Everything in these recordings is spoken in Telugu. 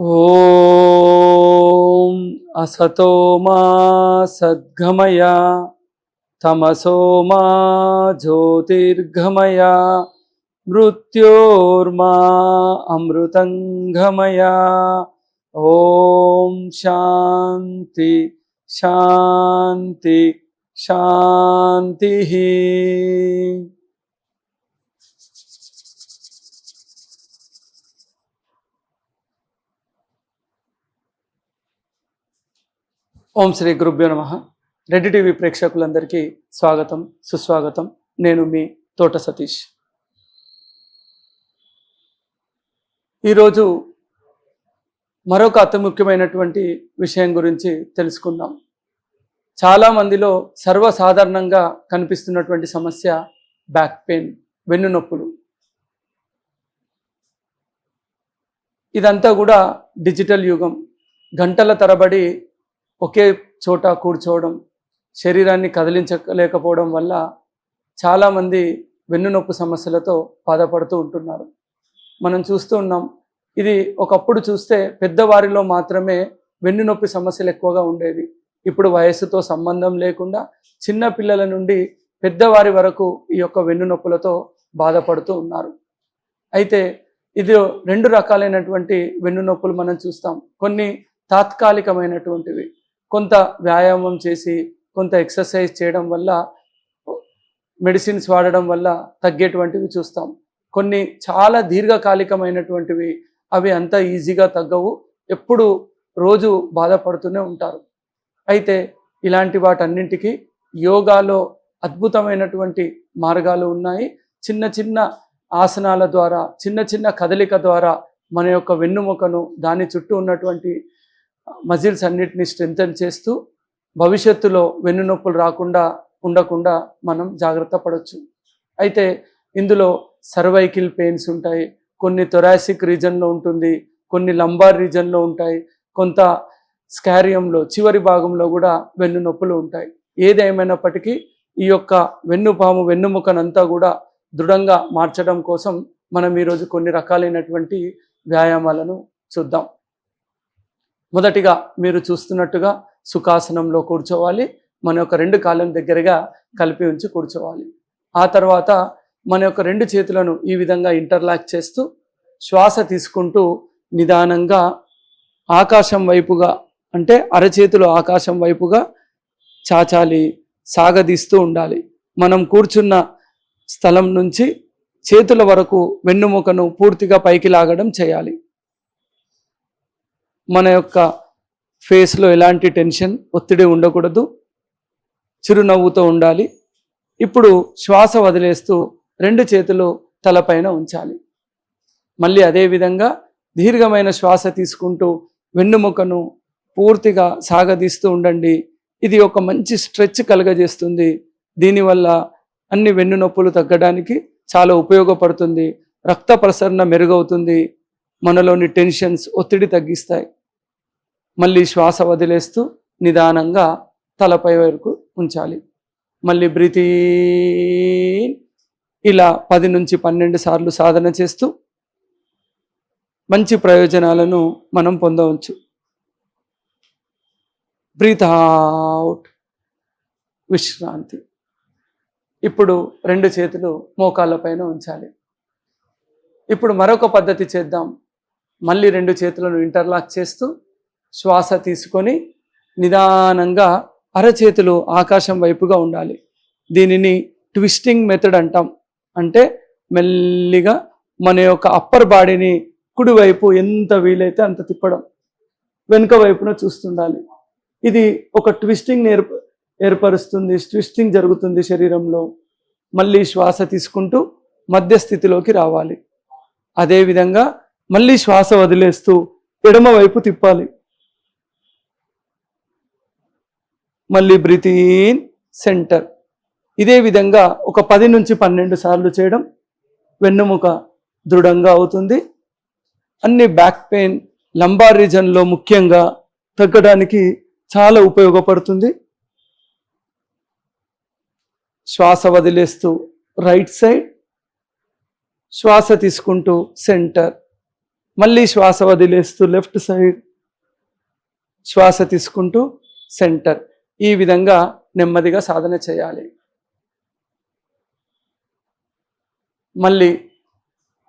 ॐ असतो मा सद्गमय तमसो मा ज्योतिर्गमय मृत्योर्मा अमृतङ्गमय। ॐ शान्ति शान्ति शान्तिः ఓం శ్రీ గురుభ్యో నమ. రెడ్డి టీవీ ప్రేక్షకులందరికీ స్వాగతం సుస్వాగతం. నేను మీ తోట సతీష్. ఈరోజు మరొక అతి ముఖ్యమైనటువంటి విషయం గురించి తెలుసుకుందాం. చాలామందిలో సర్వసాధారణంగా కనిపిస్తున్నటువంటి సమస్య బ్యాక్ పెయిన్ వెన్ను నొప్పులు. ఇదంతా కూడా డిజిటల్ యుగం. గంటల తరబడి ఒకే చోట కూర్చోవడం శరీరాన్ని కదిలించలేకపోవడం వల్ల చాలామంది వెన్నునొప్పు సమస్యలతో బాధపడుతూ ఉంటున్నారు. మనం చూస్తూ ఉన్నాం ఇది ఒకప్పుడు చూస్తే పెద్దవారిలో మాత్రమే వెన్నునొప్పి సమస్యలు ఎక్కువగా ఉండేవి. ఇప్పుడు వయస్సుతో సంబంధం లేకుండా చిన్న పిల్లల నుండి పెద్దవారి వరకు ఈ యొక్క వెన్నునొప్పులతో బాధపడుతూ ఉన్నారు. అయితే ఇది రెండు రకాలైనటువంటి వెన్నునొప్పులు మనం చూస్తాం. కొన్ని తాత్కాలికమైనటువంటివి. కొంత వ్యాయామం చేసి కొంత ఎక్సర్సైజ్ చేయడం వల్ల మెడిసిన్స్ వాడడం వల్ల తగ్గేటువంటివి చూస్తాం. కొన్ని చాలా దీర్ఘకాలికమైనటువంటివి అవి అంత ఈజీగా తగ్గవు. ఎప్పుడు రోజు బాధపడుతూనే ఉంటారు. అయితే ఇలాంటి వాటన్నింటికి యోగాలో అద్భుతమైనటువంటి మార్గాలు ఉన్నాయి. చిన్న చిన్న ఆసనాల ద్వారా చిన్న చిన్న కదలిక ద్వారా మన యొక్క వెన్నుముకను దాని చుట్టూ ఉన్నటువంటి మజిల్స్ అన్నిటిని స్ట్రెంగ్తన్ చేస్తూ భవిష్యత్తులో వెన్నునొప్పులు రాకుండా ఉండకుండా మనం జాగ్రత్త పడవచ్చు అయితే ఇందులో సర్వైకిల్ పెయిన్స్ ఉంటాయి కొన్ని థొరాసిక్ రీజన్లో ఉంటుంది కొన్ని లంబార్ రీజన్లో ఉంటాయి కొంత స్కారియంలో చివరి భాగంలో కూడా వెన్ను నొప్పులు ఉంటాయి. ఏదేమైనప్పటికీ ఈ యొక్క వెన్నుపాము వెన్నుముకనంతా కూడా దృఢంగా మార్చడం కోసం మనం ఈరోజు కొన్ని రకాలైనటువంటి వ్యాయామాలను చూద్దాం. మొదటిగా మీరు చూస్తున్నట్టుగా సుఖాసనంలో కూర్చోవాలి. మన యొక్క రెండు కాళ్ళను దగ్గరగా కలిపి ఉంచి కూర్చోవాలి. ఆ తర్వాత మన యొక్క రెండు చేతులను ఈ విధంగా ఇంటర్లాక్ చేస్తూ శ్వాస తీసుకుంటూ నిదానంగా ఆకాశం వైపుగా అంటే అరచేతులు ఆకాశం వైపుగా చాచాలి సాగదీస్తూ ఉండాలి. మనం కూర్చున్న స్థలం నుంచి చేతుల వరకు వెన్నుముకను పూర్తిగా పైకి లాగడం చేయాలి. మన యొక్క ఫేస్లో ఎలాంటి టెన్షన్ ఒత్తిడి ఉండకూడదు. చిరునవ్వుతో ఉండాలి. ఇప్పుడు శ్వాస వదిలేస్తూ రెండు చేతులు తలపైన ఉంచాలి. మళ్ళీ అదేవిధంగా దీర్ఘమైన శ్వాస తీసుకుంటూ వెన్నుముకను పూర్తిగా సాగదీస్తూ ఉండండి. ఇది ఒక మంచి స్ట్రెచ్ కలుగజేస్తుంది. దీనివల్ల అన్ని వెన్ను నొప్పులు తగ్గడానికి చాలా ఉపయోగపడుతుంది. రక్త ప్రసరణ మెరుగవుతుంది. మనలోని టెన్షన్స్ ఒత్తిడి తగ్గిస్తాయి. మళ్ళీ శ్వాస వదిలేస్తూ నిదానంగా తలపై వరకు ఉంచాలి. మళ్ళీ బ్రితీ ఇలా పది నుంచి పన్నెండు సార్లు సాధన చేస్తూ మంచి ప్రయోజనాలను మనం పొందవచ్చు. Breathe out. విశ్రాంతి. ఇప్పుడు రెండు చేతులు మోకాళ్ళపైన ఉంచాలి. ఇప్పుడు మరొక పద్ధతి చేద్దాం. మళ్ళీ రెండు చేతులను ఇంటర్లాక్ చేస్తూ శ్వాస తీసుకొని నిదానంగా అరచేతులు ఆకాశం వైపుగా ఉండాలి. దీనిని ట్విస్టింగ్ మెథడ్ అంటాం. అంటే మెల్లిగా మన యొక్క అప్పర్ బాడీని కుడివైపు ఎంత వీలైతే అంత తిప్పడం వెనుక వైపున చూస్తుండాలి. ఇది ఒక ట్విస్టింగ్ ఏర్ప ఏర్పరుస్తుంది ట్విస్టింగ్ జరుగుతుంది శరీరంలో. మళ్ళీ శ్వాస తీసుకుంటూ మధ్యస్థితిలోకి రావాలి. అదేవిధంగా మళ్ళీ శ్వాస వదిలేస్తూ ఎడమవైపు తిప్పాలి. మళ్ళీ బ్రీతిన్ సెంటర్ ఇదే విధంగా ఒక పది నుంచి పన్నెండు సార్లు చేయడం వెన్నుముక దృఢంగా అవుతుంది. అన్ని బ్యాక్ పెయిన్ లంబార్ రీజన్లో ముఖ్యంగా తగ్గడానికి చాలా ఉపయోగపడుతుంది. శ్వాస వదిలేస్తూ రైట్ సైడ్ శ్వాస తీసుకుంటూ సెంటర్ మళ్ళీ శ్వాస వదిలేస్తూ లెఫ్ట్ సైడ్ శ్వాస తీసుకుంటూ సెంటర్ ఈ విధంగా నెమ్మదిగా సాధన చేయాలి. మళ్ళీ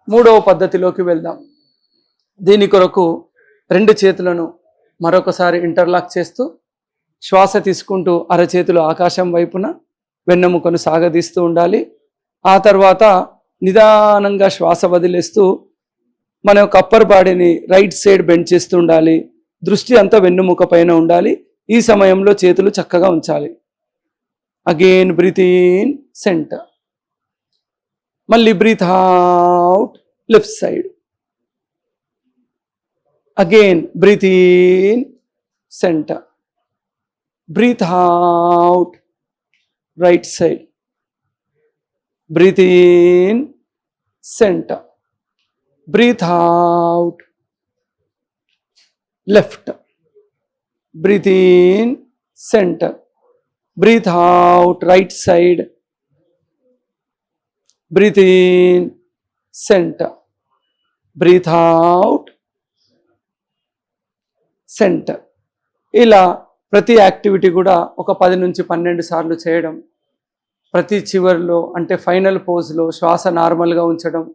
మూడవ పద్ధతిలోకి వెళ్దాం. దీని కొరకు రెండు చేతులను మరొకసారి ఇంటర్లాక్ చేస్తూ శ్వాస తీసుకుంటూ అరచేతులు ఆకాశం వైపున వెన్నెముకను సాగదీస్తూ ఉండాలి. ఆ తర్వాత నిదానంగా శ్వాస వదిలేస్తూ మన యొక్క అప్పర్ బాడీని రైట్ సైడ్ బెండ్ చేస్తూ ఉండాలి. దృష్టి అంతా వెన్నుముక పైన ఉండాలి. ఈ సమయంలో చేతులు చక్కగా ఉంచాలి. అగైన్ బ్రీత్ ఇన్ సెంటర్ మళ్ళీ breathe out left side again breathe in centre breathe out right side breathe in centre breathe out left breathe in centre. Breathe out right side. Breathe in centre. Breathe out centre. ఇలా ప్రతి యాక్టివిటీ కూడా ఒక పది నుంచి పన్నెండు సార్లు చేయడం ప్రతి చివరిలో అంటే ఫైనల్ పోజ్లో శ్వాస నార్మల్గా ఉంచడం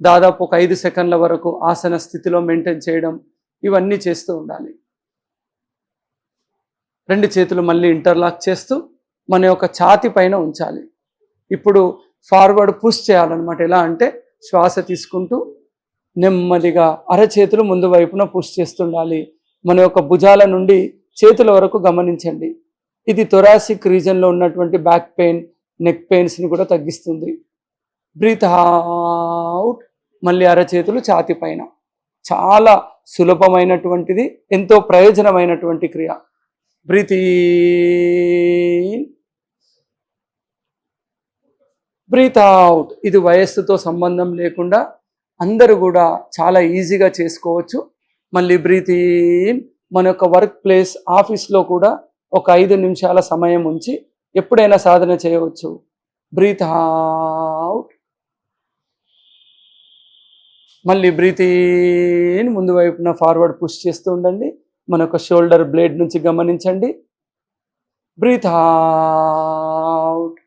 దాదాపు ఒక ఐదు సెకండ్ల వరకు ఆసన స్థితిలో మెయింటైన్ చేయడం ఇవన్నీ చేస్తూ ఉండాలి. రెండు చేతులు మళ్ళీ ఇంటర్లాక్ చేస్తూ మన యొక్క ఛాతి పైన ఉంచాలి. ఇప్పుడు ఫార్వర్డ్ పుష్ చేయాలన్నమాట. ఎలా అంటే శ్వాస తీసుకుంటూ నెమ్మదిగా అరచేతులు ముందు వైపున పుష్ చేస్తుండాలి. మన యొక్క భుజాల నుండి చేతుల వరకు గమనించండి. ఇది థొరాసిక్ రీజన్లో ఉన్నటువంటి బ్యాక్ పెయిన్ నెక్ పెయిన్స్ని కూడా తగ్గిస్తుంది. బ్రీత్ అవుట్ మళ్ళీ అరచేతులు ఛాతి పైన. చాలా సులభమైనటువంటిది ఎంతో ప్రయోజనమైనటువంటి క్రియ. ప్రీతి. Breathe out. ఇది వయస్సుతో సంబంధం లేకుండా అందరూ కూడా చాలా ఈజీగా చేసుకోవచ్చు. మళ్ళీ బ్రీత్ మన యొక్క వర్క్ ప్లేస్ ఆఫీస్లో కూడా ఒక ఐదు నిమిషాల సమయం ఉంచి ఎప్పుడైనా సాధన చేయవచ్చు. Breath out. మళ్ళీ బ్రీత్ ముందు వైపున ఫార్వర్డ్ పుష్ చేస్తూ ఉండండి. మన యొక్క షోల్డర్ బ్లేడ్ నుంచి గమనించండి. Breathe out.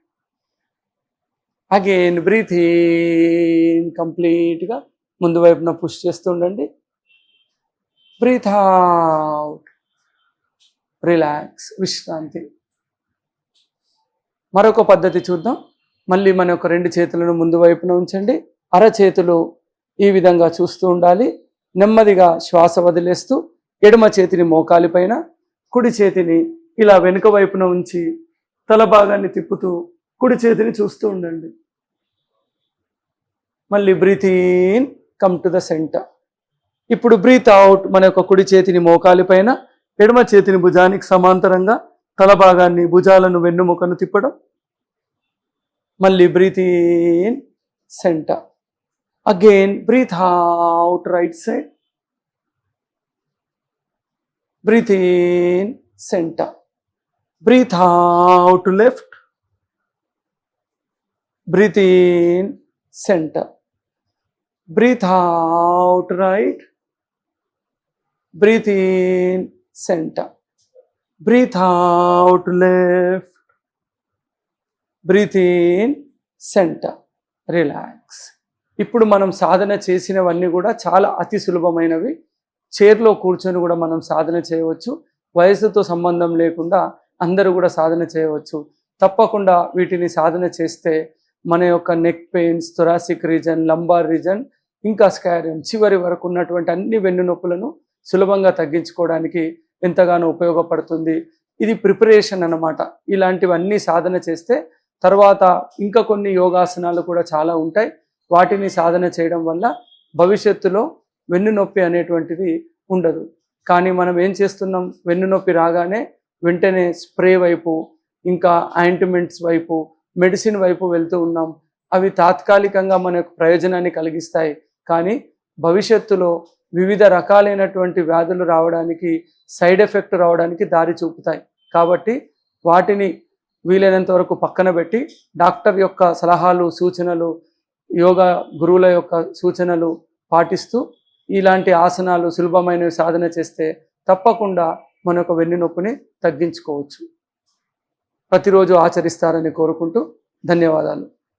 Again breathe in. కంప్లీట్గా ముందు వైపున పుష్ చేస్తూ ఉండండి. Breathe out. రిలాక్స్. విశ్రాంతి. మరొక పద్ధతి చూద్దాం. మళ్ళీ మన యొక్క రెండు చేతులను ముందు వైపున ఉంచండి. అరచేతులు ఈ విధంగా చూస్తూ ఉండాలి. నెమ్మదిగా శ్వాస వదిలేస్తూ ఎడమ చేతిని మోకాలిపైన కుడి చేతిని ఇలా వెనుక వైపున ఉంచి తల భాగాన్ని తిప్పుతూ కుడి చేతిని చూస్తూ ఉండండి. మళ్ళీ breathe in come to the centre ఇప్పుడు బ్రీత్ అవుట్ మన యొక్క కుడి చేతిని మోకాలి పైన ఎడమ చేతిని భుజానికి సమాంతరంగా తల భాగాన్ని భుజాలను వెన్నుముకను తిప్పడం. మళ్ళీ breathe in centre again breathe out right side breathe in centre breathe out left breathe in centre breathe out right breathe in centre breathe out left breathe in centre relax ఇప్పుడు మనం సాధన చేసినవన్నీ కూడా చాలా అతి సులభమైనవి. చైర్లో కూర్చొని కూడా మనం సాధన చేయవచ్చు. వయసుతో సంబంధం లేకుండా అందరూ కూడా సాధన చేయవచ్చు. తప్పకుండా వీటిని సాధన చేస్తే మన యొక్క neck pains thoracic region lumbar region ఇంకా స్కారియం చివరి వరకు ఉన్నటువంటి అన్ని వెన్ను నొప్పులను సులభంగా తగ్గించుకోవడానికి ఎంతగానో ఉపయోగపడుతుంది. ఇది ప్రిపరేషన్ అన్నమాట. ఇలాంటివన్నీ సాధన చేస్తే తర్వాత ఇంకా కొన్ని యోగాసనాలు కూడా చాలా ఉంటాయి. వాటిని సాధన చేయడం వల్ల భవిష్యత్తులో వెన్ను నొప్పి అనేటువంటిది ఉండదు. కానీ మనం ఏం చేస్తున్నాం? వెన్ను నొప్పి రాగానే వెంటనే స్ప్రే వైపు ఇంకా ఆయింట్మెంట్స్ వైపు మెడిసిన్ వైపు వెళ్తూ ఉన్నాం. అవి తాత్కాలికంగా మనకు ప్రయోజనాన్ని కలిగిస్తాయి. కానీ భవిష్యత్తులో వివిధ రకాలైనటువంటి వ్యాధులు రావడానికి సైడ్ ఎఫెక్ట్ రావడానికి దారి చూపుతాయి. కాబట్టి వాటిని వీలైనంత వరకు పక్కన పెట్టి డాక్టర్ యొక్క సలహాలు సూచనలు యోగా గురువుల యొక్క సూచనలు పాటిస్తూ ఇలాంటి ఆసనాలు సులభమైనవి సాధన చేస్తే తప్పకుండా మన యొక్క వెన్ను నొప్పిని తగ్గించుకోవచ్చు. ప్రతిరోజు ఆచరిస్తారని కోరుకుంటూ ధన్యవాదాలు.